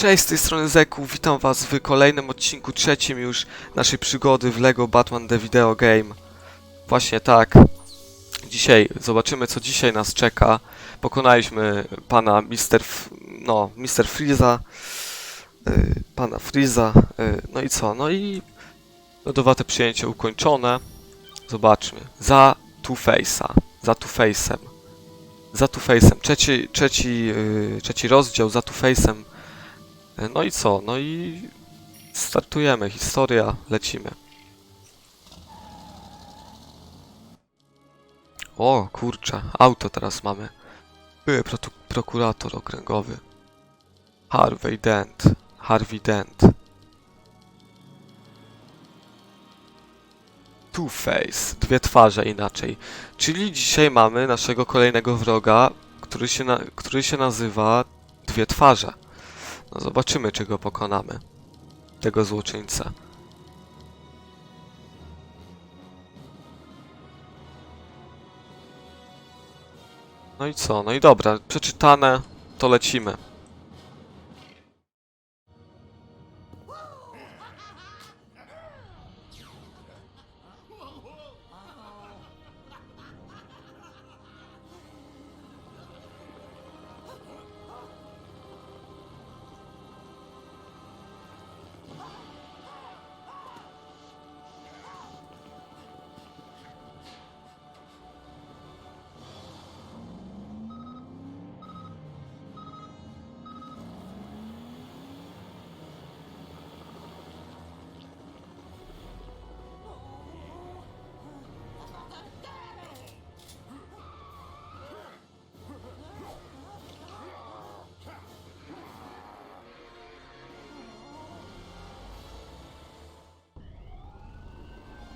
Cześć, z tej strony Zeku, witam was w kolejnym odcinku, trzecim już naszej przygody w LEGO Batman The Video Game. Właśnie tak. Dzisiaj zobaczymy, co dzisiaj nas czeka. Pokonaliśmy pana Mr. F... no, Mr. Freeza, y, pana Freeza, y, no i co? No i lodowate przyjęcie ukończone. Zobaczmy. Za Two-Face'a, za Two-Face'em. Za Two-Face'em. Trzeci, trzeci, yy, trzeci rozdział za Two-Face'em no i co? No i startujemy. Historia, lecimy. O, kurczę, auto teraz mamy. Były protu- prokurator okręgowy. Harvey Dent. Harvey Dent. Two-Face. Dwie twarze inaczej. Czyli dzisiaj mamy naszego kolejnego wroga, który się, który się nazywa Dwie Twarze. No zobaczymy, czy go pokonamy. Tego złoczyńcę. No i co? No i dobra, przeczytane, to lecimy.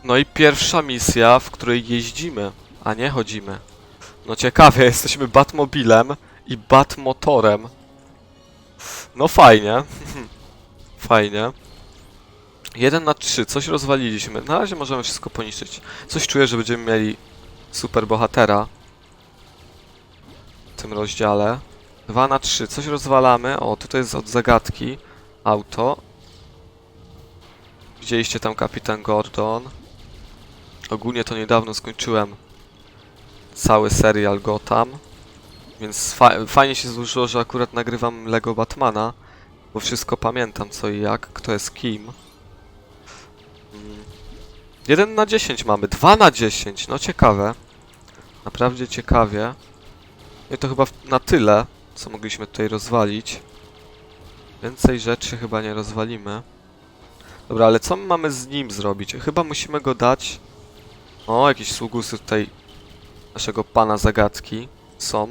No i pierwsza misja, w której jeździmy, a nie chodzimy. No ciekawie, jesteśmy Batmobilem i Batmotorem. No fajnie. fajnie. 1 na 3, coś rozwaliliśmy. Na razie możemy wszystko poniszczyć. Coś czuję, że będziemy mieli super bohatera w tym rozdziale. 2 na 3, coś rozwalamy. O, tutaj jest od zagadki. Auto. Widzieliście tam kapitan Gordon. Ogólnie to niedawno skończyłem cały serial Gotham, więc fa fajnie się złożyło, że akurat nagrywam Lego Batmana, bo wszystko pamiętam co i jak, kto jest kim. Mm. 1 na 10 mamy, 2 na 10, no ciekawe. Naprawdę ciekawie. No i to chyba na tyle, co mogliśmy tutaj rozwalić. Więcej rzeczy chyba nie rozwalimy. Dobra, ale co my mamy z nim zrobić? Chyba musimy go dać o, jakieś sługusy tutaj naszego pana zagadki są.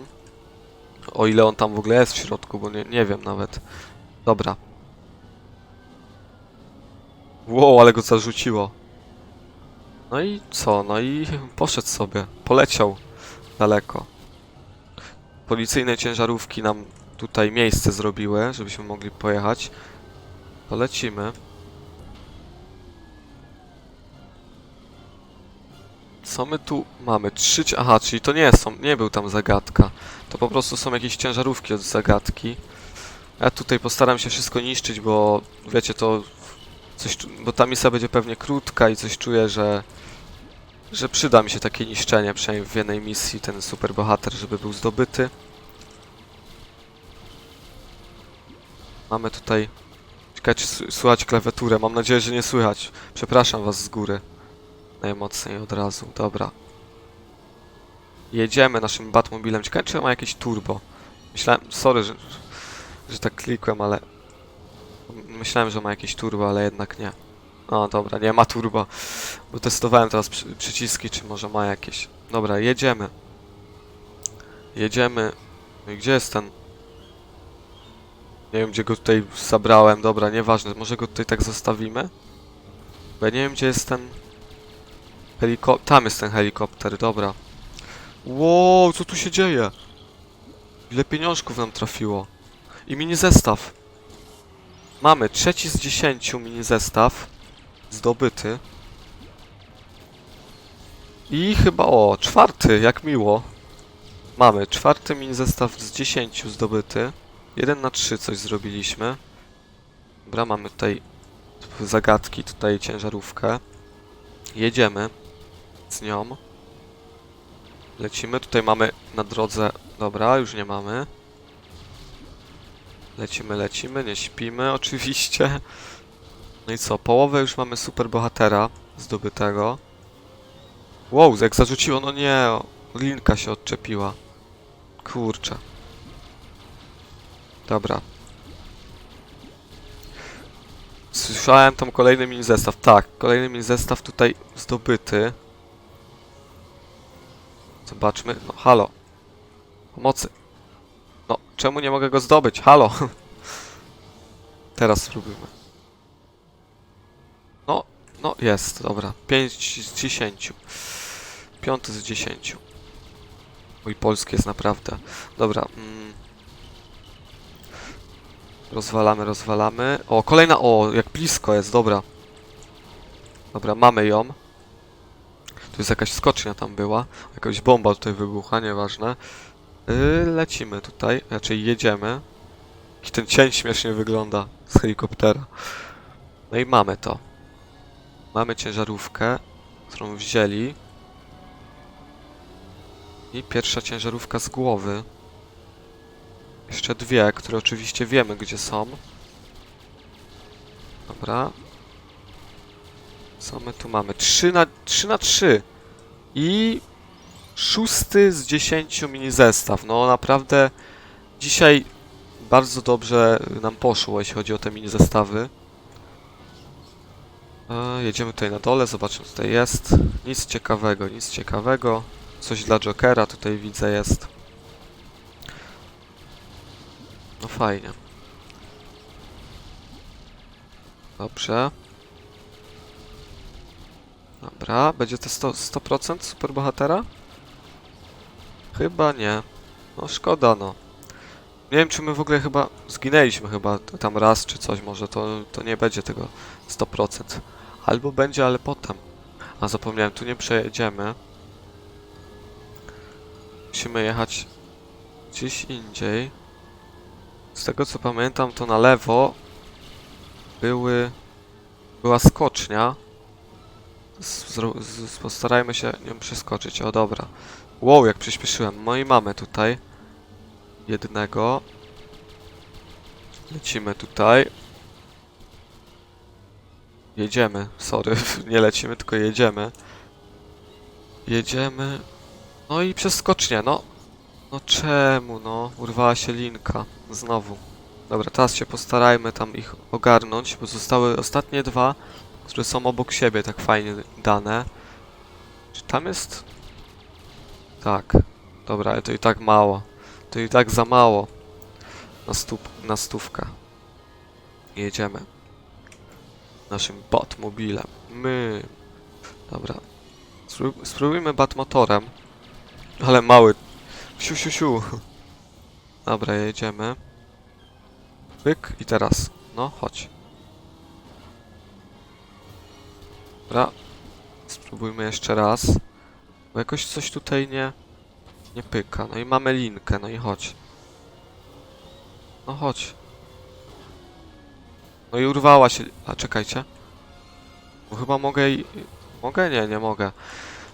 O ile on tam w ogóle jest w środku, bo nie, nie wiem nawet. Dobra. Wow, ale go zarzuciło. No i co? No i poszedł sobie. Poleciał daleko. Policyjne ciężarówki nam tutaj miejsce zrobiły, żebyśmy mogli pojechać. To lecimy. Co my tu mamy? Trzy... Aha, czyli to nie są, nie był tam zagadka. To po prostu są jakieś ciężarówki od zagadki. Ja tutaj postaram się wszystko niszczyć, bo wiecie, to coś, bo ta misja będzie pewnie krótka i coś czuję, że że przyda mi się takie niszczenie, przynajmniej w jednej misji, ten super bohater, żeby był zdobyty. Mamy tutaj... Czekajcie, słychać klawiaturę? Mam nadzieję, że nie słychać. Przepraszam was z góry. Najmocniej od razu, dobra. Jedziemy naszym Batmobilem. Ciekawe, czy ma jakieś turbo. Myślałem, sorry, że, że tak klikłem, ale... Myślałem, że ma jakieś turbo, ale jednak nie. O, dobra, nie ma turbo. Bo testowałem teraz przy, przyciski, czy może ma jakieś. Dobra, jedziemy. Jedziemy. No i gdzie jest ten... Nie wiem, gdzie go tutaj zabrałem. Dobra, nieważne. Może go tutaj tak zostawimy? Bo ja nie wiem, gdzie jest ten... Heliko... Tam jest ten helikopter, dobra. Wow, co tu się dzieje? Ile pieniążków nam trafiło? I mini zestaw. Mamy trzeci z dziesięciu mini zestaw. Zdobyty. I chyba, o, czwarty, jak miło. Mamy czwarty mini zestaw z dziesięciu zdobyty. Jeden na trzy coś zrobiliśmy. Dobra, mamy tutaj zagadki, tutaj ciężarówkę. Jedziemy z nią. Lecimy, tutaj mamy na drodze... Dobra, już nie mamy. Lecimy, lecimy, nie śpimy oczywiście. No i co, połowę już mamy super bohatera zdobytego. Wow, jak zarzuciło, no nie, linka się odczepiła. Kurczę. Dobra. Słyszałem tam kolejny mini zestaw. Tak, kolejny mini zestaw tutaj zdobyty. Zobaczmy. No, halo. Pomocy. No, czemu nie mogę go zdobyć? Halo. Teraz spróbujmy. No, no jest, dobra. 5 z 10. Piąty z 10. Mój polski jest naprawdę. Dobra. Mm. Rozwalamy, rozwalamy. O, kolejna. O, jak blisko jest, dobra. Dobra, mamy ją. Tu jest jakaś skocznia tam była. Jakaś bomba tutaj wybucha, nieważne. Yy, lecimy tutaj, raczej jedziemy. I ten cień śmiesznie wygląda z helikoptera. No i mamy to. Mamy ciężarówkę, którą wzięli. I pierwsza ciężarówka z głowy. Jeszcze dwie, które oczywiście wiemy gdzie są. Dobra. Co my tu mamy? 3 na 3 na 3. I szósty z 10 mini zestaw. No naprawdę dzisiaj bardzo dobrze nam poszło, jeśli chodzi o te mini zestawy. E, jedziemy tutaj na dole, zobaczmy co tutaj jest. Nic ciekawego, nic ciekawego. Coś dla Jokera tutaj widzę jest. No fajnie. Dobrze. Dobra, będzie to 100%, 100% superbohatera? Chyba nie. No szkoda no. Nie wiem czy my w ogóle chyba zginęliśmy chyba tam raz czy coś może, to, to nie będzie tego 100%. Albo będzie, ale potem. A zapomniałem, tu nie przejedziemy. Musimy jechać gdzieś indziej. Z tego co pamiętam, to na lewo były... była skocznia. Postarajmy się nią przeskoczyć. O, dobra. Wow, jak przyspieszyłem. No i mamy tutaj jednego. Lecimy tutaj. Jedziemy. Sorry, nie lecimy, tylko jedziemy. Jedziemy. No i przeskocznie, no. No czemu, no? Urwała się linka. Znowu. Dobra, teraz się postarajmy tam ich ogarnąć, bo zostały ostatnie dwa, które są obok siebie tak fajnie dane. Czy tam jest... Tak. Dobra, ale to i tak mało. To i tak za mało. Na, stup, na stówkę. Jedziemy. Naszym Batmobilem. My. Dobra. Spró- Spróbujmy Batmotorem. Ale mały. Siu, siu, siu. Dobra, jedziemy. Pyk i teraz. No, chodź. Dobra. Spróbujmy jeszcze raz. Bo jakoś coś tutaj nie... Nie pyka. No i mamy linkę, no i chodź. No chodź. No i urwała się... A, czekajcie. Bo chyba mogę i... Mogę? Nie, nie mogę.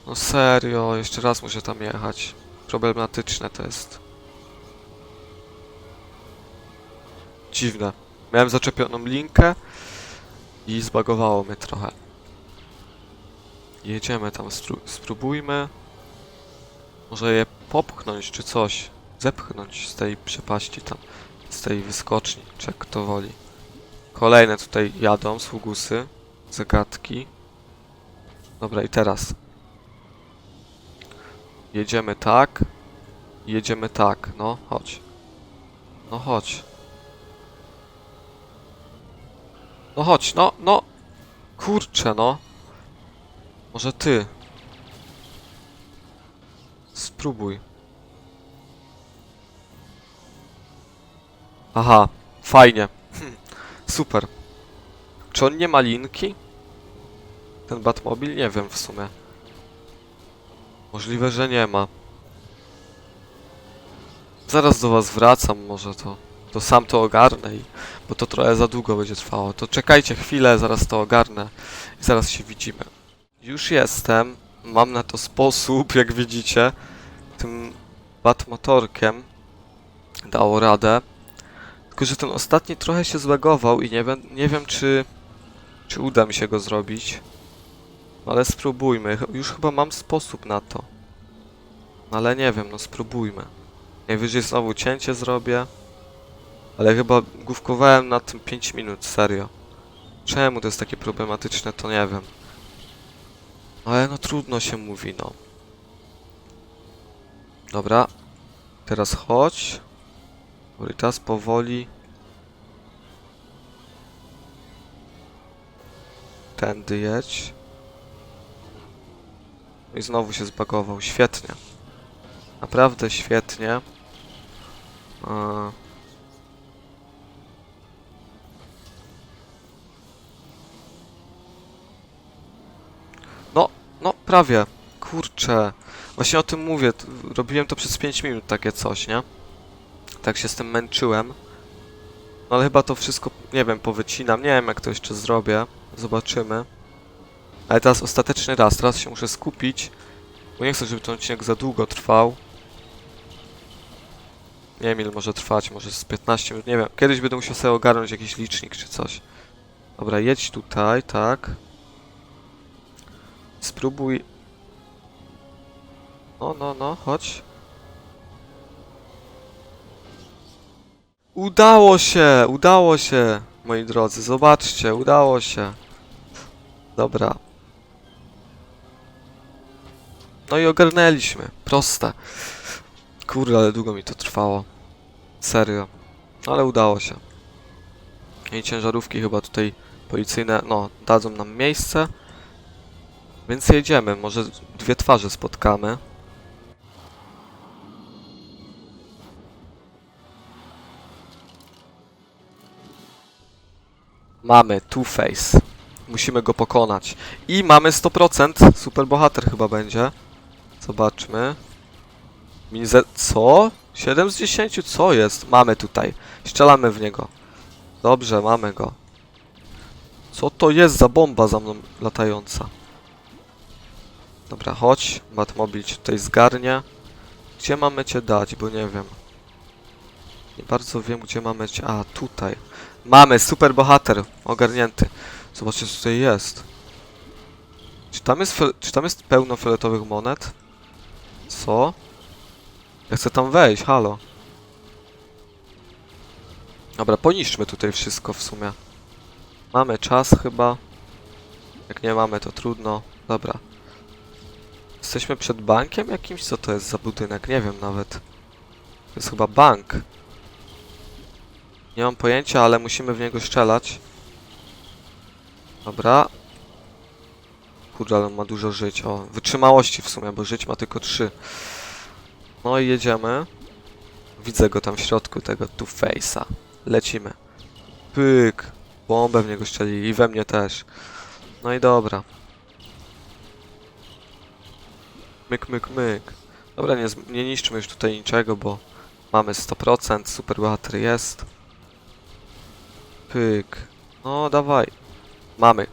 No serio, jeszcze raz muszę tam jechać. Problematyczne to jest. Dziwne. Miałem zaczepioną linkę i zbagowało mnie trochę. Jedziemy tam, spró- spróbujmy. Może je popchnąć czy coś. Zepchnąć z tej przepaści tam. Z tej wyskoczni, czy jak kto woli. Kolejne tutaj jadą, sługusy. Zagadki. Dobra, i teraz. Jedziemy tak. Jedziemy tak. No, chodź. No, chodź. No chodź, no, no. Kurczę, no. Może ty. Spróbuj. Aha, fajnie. Super. Czy on nie ma linki? Ten Batmobil? Nie wiem w sumie. Możliwe, że nie ma. Zaraz do was wracam, może to, to sam to ogarnę i Bo to trochę za długo będzie trwało. To czekajcie chwilę, zaraz to ogarnę i zaraz się widzimy. Już jestem. Mam na to sposób, jak widzicie. Tym batmotorkiem dało radę. Tylko, że ten ostatni trochę się zlegował i nie nie wiem czy, czy uda mi się go zrobić. Ale spróbujmy. Już chyba mam sposób na to. Ale nie wiem, no spróbujmy. Najwyżej znowu cięcie zrobię. Ale chyba główkowałem na tym 5 minut, serio. Czemu to jest takie problematyczne, to nie wiem. Ale no trudno się mówi, no. Dobra. Teraz chodź. Teraz powoli. Tędy jedź. I znowu się zbagował. Świetnie. Naprawdę świetnie. Eee. Prawie. Kurczę. Właśnie o tym mówię. Robiłem to przez 5 minut takie coś, nie? Tak się z tym męczyłem. No ale chyba to wszystko, nie wiem, powycinam. Nie wiem jak to jeszcze zrobię. Zobaczymy. Ale teraz ostateczny raz. Teraz się muszę skupić. Bo nie chcę, żeby ten odcinek za długo trwał. Nie wiem ile może trwać, może z 15 minut, nie wiem. Kiedyś będę musiał sobie ogarnąć jakiś licznik czy coś. Dobra, jedź tutaj, tak. Spróbuj. No, no, no, chodź. Udało się, udało się, moi drodzy, zobaczcie, udało się. Dobra. No i ogarnęliśmy, proste. Kurde, ale długo mi to trwało. Serio. Ale udało się. I ciężarówki chyba tutaj policyjne, no, dadzą nam miejsce. Więc jedziemy, może dwie twarze spotkamy. Mamy Two-Face. Musimy go pokonać. I mamy 100%. Super bohater chyba będzie. Zobaczmy. Minze... Co? 7 z 10? Co jest? Mamy tutaj. Strzelamy w niego. Dobrze, mamy go. Co to jest za bomba za mną latająca? Dobra, chodź. Batmobil cię tutaj zgarnie. Gdzie mamy cię dać, bo nie wiem. Nie bardzo wiem, gdzie mamy cię... A, tutaj. Mamy, super bohater. Ogarnięty. Zobaczcie, co tutaj jest. Czy tam jest, czy tam jest pełno fioletowych monet? Co? Ja chcę tam wejść, halo. Dobra, poniszczmy tutaj wszystko w sumie. Mamy czas chyba. Jak nie mamy, to trudno. Dobra. Jesteśmy przed bankiem jakimś? Co to jest za budynek? Nie wiem nawet. To jest chyba bank. Nie mam pojęcia, ale musimy w niego strzelać. Dobra. Kurde, ale on ma dużo żyć. O, wytrzymałości w sumie, bo żyć ma tylko 3. No i jedziemy. Widzę go tam w środku, tego Two-Face'a. Lecimy. Pyk. Bombę w niego strzeli i we mnie też. No i dobra. Myk, myk, myk. Dobra, nie, nie niszczmy już tutaj niczego, bo mamy 100%, super bohater jest. Pyk. No, dawaj. Mamy.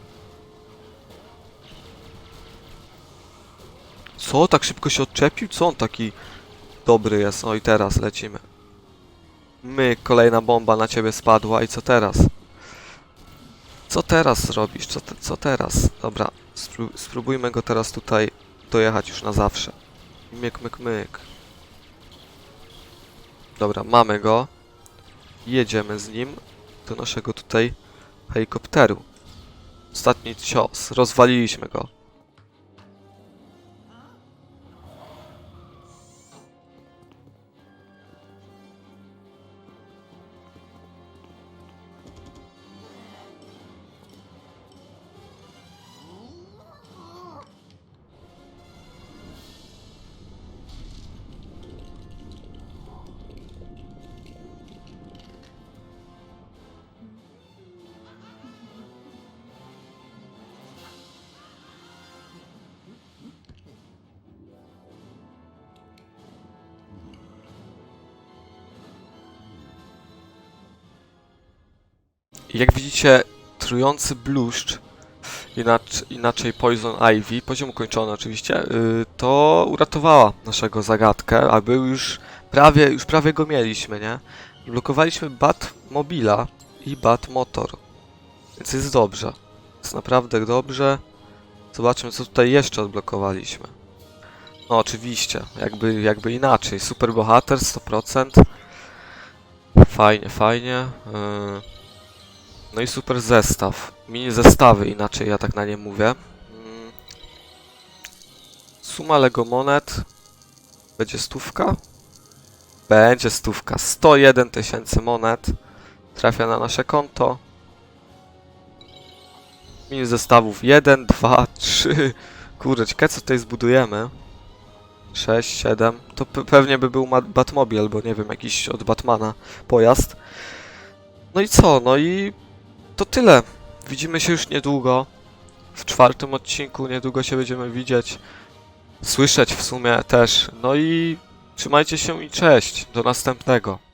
Co? Tak szybko się odczepił? Co on taki dobry jest? No i teraz lecimy. Myk, kolejna bomba na ciebie spadła i co teraz? Co teraz zrobisz? Co, te, co teraz? Dobra, spró spróbujmy go teraz tutaj dojechać już na zawsze. Myk, myk, myk. Dobra, mamy go. Jedziemy z nim do naszego tutaj helikopteru. Ostatni cios. Rozwaliliśmy go. Jak widzicie, trujący bluszcz, inaczej, Poison Ivy, poziom ukończony oczywiście, y, to uratowała naszego zagadkę, a był już prawie, już prawie go mieliśmy, nie? Blokowaliśmy Bat Mobila i Bat Motor, więc jest dobrze. Jest naprawdę dobrze. Zobaczmy, co tutaj jeszcze odblokowaliśmy. No oczywiście, jakby, jakby inaczej. Super bohater 100%. Fajnie, fajnie. Yy. No i super zestaw. Mini zestawy, inaczej ja tak na nie mówię. Mm. Suma Lego monet. Będzie stówka? Będzie stówka. 101 tysięcy monet. Trafia na nasze konto. Mini zestawów 1, 2, 3. Kurde, ciekawe co tutaj zbudujemy. 6, 7. To pe- pewnie by był Batmobil, albo nie wiem, jakiś od Batmana pojazd. No i co? No i to tyle. Widzimy się już niedługo. W czwartym odcinku niedługo się będziemy widzieć. Słyszeć w sumie też. No i trzymajcie się i cześć. Do następnego.